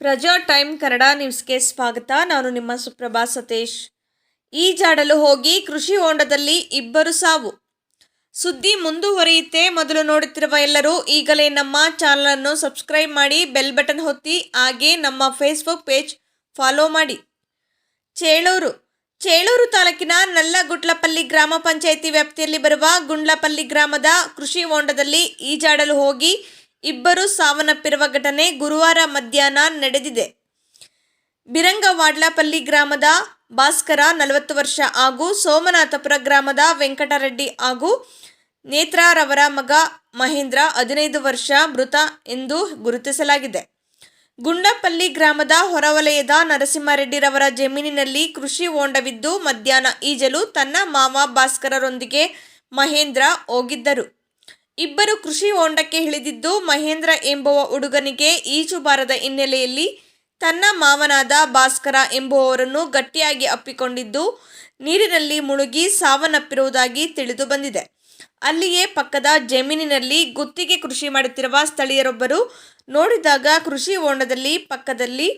ಪ್ರಜಾ ಟೈಮ್ ಕನ್ನಡ ನ್ಯೂಸ್ಗೆ ಸ್ವಾಗತ. ನಾನು ನಿಮ್ಮ ಸುಪ್ರಭಾ ಸತೀಶ್. ಈಜಾಡಲು ಹೋಗಿ ಕೃಷಿ ಹೊಂಡದಲ್ಲಿ ಇಬ್ಬರು ಸಾವು. ಸುದ್ದಿ ಮುಂದುವರಿಯುತ್ತೆ. ಮೊದಲು ನೋಡುತ್ತಿರುವ ಎಲ್ಲರೂ ಈಗಲೇ ನಮ್ಮ ಚಾನಲನ್ನು ಸಬ್ಸ್ಕ್ರೈಬ್ ಮಾಡಿ, ಬೆಲ್ ಬಟನ್ ಹೊತ್ತಿ ಹಾಗೆ ನಮ್ಮ ಫೇಸ್ಬುಕ್ ಪೇಜ್ ಫಾಲೋ ಮಾಡಿ. ಚೇಳೂರು. ಚೇಳೂರು ತಾಲೂಕಿನ ನಲ್ಲಗುಟ್ಲಪಲ್ಲಿ ಗ್ರಾಮ ಪಂಚಾಯಿತಿ ವ್ಯಾಪ್ತಿಯಲ್ಲಿ ಬರುವ ಗುಂಡ್ಲಪಲ್ಲಿ ಗ್ರಾಮದ ಕೃಷಿ ಹೊಂಡದಲ್ಲಿ ಈಜಾಡಲು ಹೋಗಿ ಇಬ್ಬರು ಸಾವನ್ನಪ್ಪಿರುವ ಘಟನೆ ಗುರುವಾರ ಮಧ್ಯಾಹ್ನ ನಡೆದಿದೆ. ಬಿರಂಗವಾಡ್ಲಪಲ್ಲಿ ಗ್ರಾಮದ ಭಾಸ್ಕರ ನಲವತ್ತು ವರ್ಷ ಹಾಗೂ ಸೋಮನಾಥಪುರ ಗ್ರಾಮದ ವೆಂಕಟರೆಡ್ಡಿ ಹಾಗೂ ನೇತ್ರಾರವರ ಮಗ ಮಹೇಂದ್ರ ಹದಿನೈದು ವರ್ಷ ಮೃತ ಎಂದು ಗುರುತಿಸಲಾಗಿದೆ. ಗುಂಡಪಲ್ಲಿ ಗ್ರಾಮದ ಹೊರವಲಯದ ನರಸಿಂಹರೆಡ್ಡಿರವರ ಜಮೀನಿನಲ್ಲಿ ಕೃಷಿ ಹೊಂಡವಿದ್ದು ಮಧ್ಯಾಹ್ನ ಈಜಲು ತನ್ನ ಮಾವ ಭಾಸ್ಕರರೊಂದಿಗೆ ಮಹೇಂದ್ರ ಹೋಗಿದ್ದರು. ಇಬ್ಬರು ಕೃಷಿ ಹೊಂಡಕ್ಕೆ ಇಳಿದಿದ್ದು ಮಹೇಂದ್ರ ಎಂಬುವ ಹುಡುಗನಿಗೆ ಈಜು ಬಾರದ ಹಿನ್ನೆಲೆಯಲ್ಲಿ ತನ್ನ ಮಾವನಾದ ಭಾಸ್ಕರ ಎಂಬುವವರನ್ನು ಗಟ್ಟಿಯಾಗಿ ಅಪ್ಪಿಕೊಂಡಿದ್ದು ನೀರಿನಲ್ಲಿ ಮುಳುಗಿ ಸಾವನ್ನಪ್ಪಿರುವುದಾಗಿ ತಿಳಿದು ಬಂದಿದೆ. ಅಲ್ಲಿಯೇ ಪಕ್ಕದ ಜಮೀನಿನಲ್ಲಿ ಗುತ್ತಿಗೆ ಕೃಷಿ ಮಾಡುತ್ತಿರುವ ಸ್ಥಳೀಯರೊಬ್ಬರು ನೋಡಿದಾಗ ಕೃಷಿ ಹೊಂಡದಲ್ಲಿ ಪಕ್ಕದಲ್ಲಿ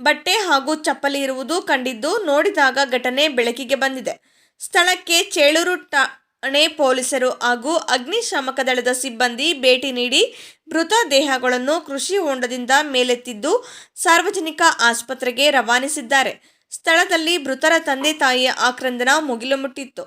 ಬಟ್ಟೆ ಹಾಗೂ ಚಪ್ಪಲಿ ಇರುವುದು ಕಂಡಿದ್ದು ನೋಡಿದಾಗ ಘಟನೆ ಬೆಳಕಿಗೆ ಬಂದಿದೆ. ಸ್ಥಳಕ್ಕೆ ಚೇಳೂರು ಠಾಣೆ ಪೊಲೀಸರು ಹಾಗೂ ಅಗ್ನಿಶಾಮಕ ದಳದ ಸಿಬ್ಬಂದಿ ಭೇಟಿ ನೀಡಿ ಮೃತ ದೇಹಗಳನ್ನು ಕೃಷಿ ಹೊಂಡದಿಂದ ಮೇಲೆತ್ತಿದ್ದು ಸಾರ್ವಜನಿಕ ಆಸ್ಪತ್ರೆಗೆ ರವಾನಿಸಿದ್ದಾರೆ. ಸ್ಥಳದಲ್ಲಿ ಮೃತರ ತಂದೆ ತಾಯಿಯ ಆಕ್ರಂದನ ಮುಗಿಲು ಮುಟ್ಟಿತ್ತು.